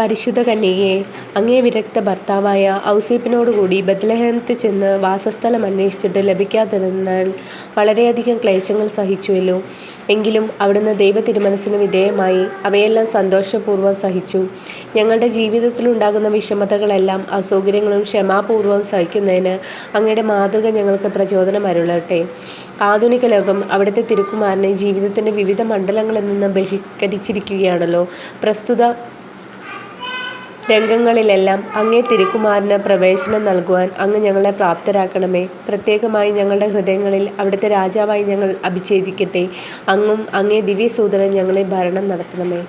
പരിശുദ്ധ കന്യകയെ അങ്ങേ വിരക്ത ഭർത്താവായ ഔസേപ്പിനോടുകൂടി ബത്ലഹേമത്ത് ചെന്ന് വാസസ്ഥലം അന്വേഷിച്ചിട്ട് ലഭിക്കാത്തതിനാൽ വളരെയധികം ക്ലേശങ്ങൾ സഹിച്ചുവല്ലോ. എങ്കിലും അവിടുന്ന് ദൈവ തിരുമനസ്സിന് വിധേയമായി അവയെല്ലാം സന്തോഷപൂർവം സഹിച്ചു. ഞങ്ങളുടെ ജീവിതത്തിലുണ്ടാകുന്ന വിഷമതകളെല്ലാം അസൗകര്യങ്ങളും ക്ഷമാപൂർവം സഹിക്കുന്നതിന് അങ്ങയുടെ മാതൃക ഞങ്ങൾക്ക് പ്രചോദനം അരുളട്ടെ ആധുനിക ലോകം അവിടുത്തെ തിരുക്കുമാരനെ ജീവിതത്തിന്റെ വിവിധ മണ്ഡലങ്ങളിൽ നിന്ന് ബഹിഷ്കരിച്ചിരിക്കുകയാണല്ലോ. പ്രസ്തുത രംഗങ്ങളിലെല്ലാം അങ്ങേ തിരുക്കുമാരന് പ്രവേശനം നൽകുവാൻ അങ്ങ് ഞങ്ങളെ പ്രാപ്തരാക്കണമേ. പ്രത്യേകമായി ഞങ്ങളുടെ ഹൃദയങ്ങളിൽ അവിടുത്തെ രാജാവായി ഞങ്ങൾ അഭിഛേദിക്കട്ടെ അങ്ങും അങ്ങേ ദിവ്യസൂതനും ഞങ്ങളെ ഭരണം നടത്തണമേ.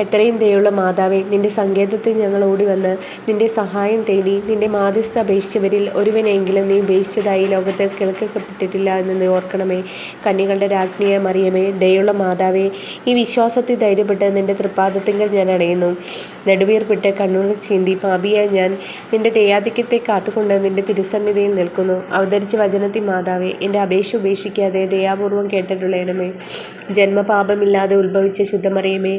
എത്രയും ദയുള്ള മാതാവേ, നിന്റെ സങ്കേതത്തിൽ ഞങ്ങൾ ഓടി വന്ന് നിന്റെ സഹായം തേടി നിന്റെ മാധ്യസ്ഥ അപേക്ഷിച്ചവരിൽ ഒരുവനെങ്കിലും നീ ഉപേക്ഷിച്ചതായി ലോകത്ത് ലോകത്തിൽ കേൾക്കപ്പെട്ടിട്ടില്ല എന്ന് നീ ഓർക്കണമേ. കന്യകളുടെ രാജ്ഞിയായ മറിയമേ, ദയുള്ള മാതാവേ, ഈ വിശ്വാസത്തിൽ ധൈര്യപ്പെട്ട് നിന്റെ തൃപ്പാദത്തിങ്കൽ ഞാൻ അണയുന്നു. നെടുവീർപ്പിട്ട് കണ്ണുകൾ ചീന്തി പാപിയായി ഞാൻ നിന്റെ ദയാധിക്യത്തെ കാത്തുകൊണ്ട് നിന്റെ തിരുസന്നിധിയിൽ നിൽക്കുന്നു. അവതരിച്ച വചനത്തിൽ മാതാവേ, എന്റെ അപേക്ഷ ഉപേക്ഷിക്കാതെ ദയാപൂർവം കേട്ടരുളണമേ. ജന്മപാപമില്ലാതെ ഉത്ഭവിച്ച ശുദ്ധമറിയമേ,